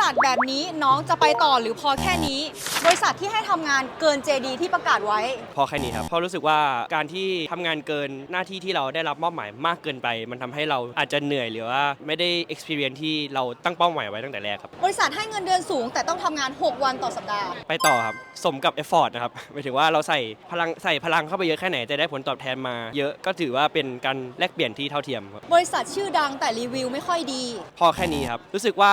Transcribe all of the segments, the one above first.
ษัทแบบนี้น้องจะไปต่อหรือพอแค่นี้ บริษัทที่ให้ทำงานเกิน JD ที่ประกาศไว้ พอแค่นี้ครับเพราะรู้สึกว่าการที่ทำงานเกินหน้าที่ที่เราได้รับมอบหมายมากเกินไป มันทำให้เราอาจจะเหนื่อยหรือว่าไม่ได้ experience ที่เราตั้งเป้าหมายไว้ตั้งแต่แรกครับ บริษัทให้เงินเดือนสูง แต่ต้องทำงาน 6 วันต่อสัปดาห์ ไปต่อครับ สมกับ effort นะครับ หมายถึงว่าเราใส่พลังใส่พลังเข้าไปเยอะแค่ไหนจะได้ผลตอบแทนมา เยอะก็ถือว่าเป็นการแลกเปลี่ยนที่เท่าเทียมครับบริษัทชื่อดังแต่รีวิวไม่ค่อยดี พอแค่นี้ครับ รู้สึกว่า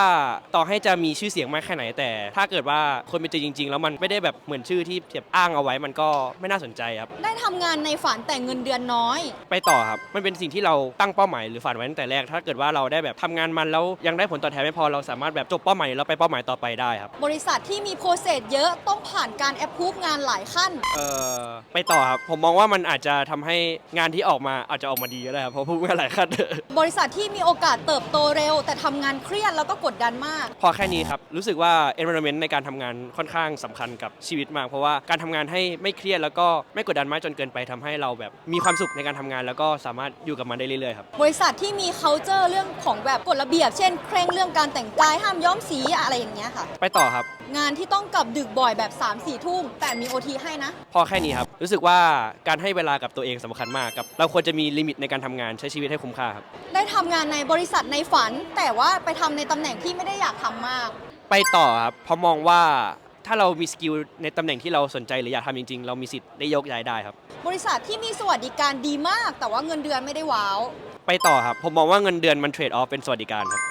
ต่อให้จะมีชื่อเสียงมากแค่ไหนแต่ ถ้าเกิดว่าคนเป็นจริงจริง ๆ แล้วมันไม่ได้แบบเหมือนชื่อที่เทียบอ้างเอาไว้มันก็ไม่น่าสนใจครับ ได้ทำงานในฝันแต่เงินเดือนน้อย ไปต่อครับ มันเป็นสิ่งที่เราตั้งเป้าหมายหรือฝันไว้ตั้งแต่แรก ถ้าเกิดว่าเราได้แบบทำงานมันแล้วยังได้ผลตอบแทนไม่พอเราสามารถแบบจบเป้าหมายแล้วไปเป้าหมายต่อไปได้ครับ บริษัทที่มีโปรเซสเยอะต้องผ่านการแอปพูฟงานหลายขั้น เอ่อไปต่อครับ ผมมองว่ามันอาจจะทำให้งานที่ออกมาอาจจะออกมาดีก็ได้ครับเพราะพูดมาหลายขั้น บริษัทที่มีโอกาสเติบโตเร็ว แต่ทำงานเครียดแล้วก็กดดันมาก พอแค่นี้ครับ รู้สึกว่า environment ในการทำงานค่อนข้างสำคัญกับชีวิตมาก เพราะว่าการทำงานให้ไม่เครียดแล้วก็ไม่กดดันมากจนเกินไปทำให้เราแบบมีความสุขในการทำงาน แล้วก็สามารถอยู่กับมันได้เรื่อยๆครับบริษัทที่มี culture เรื่องของแบบกฎระเบียบ เช่น เคร่งเรื่องการแต่งกายห้ามย้อมสีอะไรอย่างเงี้ยค่ะ ไปต่อครับ งานที่ต้องกลับดึกบ่อยแบบ3 4ทุ่มแต่มี OT ให้นะ พอแค่นี้ครับ รู้สึกว่าการให้เวลากับตัวเองสำคัญมากกับ เราควรจะมีลิมิตในการทำงานใช้ชีวิตให้คุ้มค่าครับ ได้ทำงานในบริษัทในฝัน แต่ว่าไปทำในตำแหน่งที่ไม่ได้อยากทำมาก ไปต่อครับเพราะมองว่าถ้าเรามีสกิลในตำแหน่งที่เราสนใจหรืออยากทำจริงๆ เรามีสิทธิ์ได้ยกย้ายได้ครับ บริษัทที่มีสวัสดิการดีมาก แต่ว่าเงินเดือนไม่ได้ว้าว ไปต่อครับ ผมมองว่าเงินเดือนมันเทรดออฟเป็นสวัสดิการครับ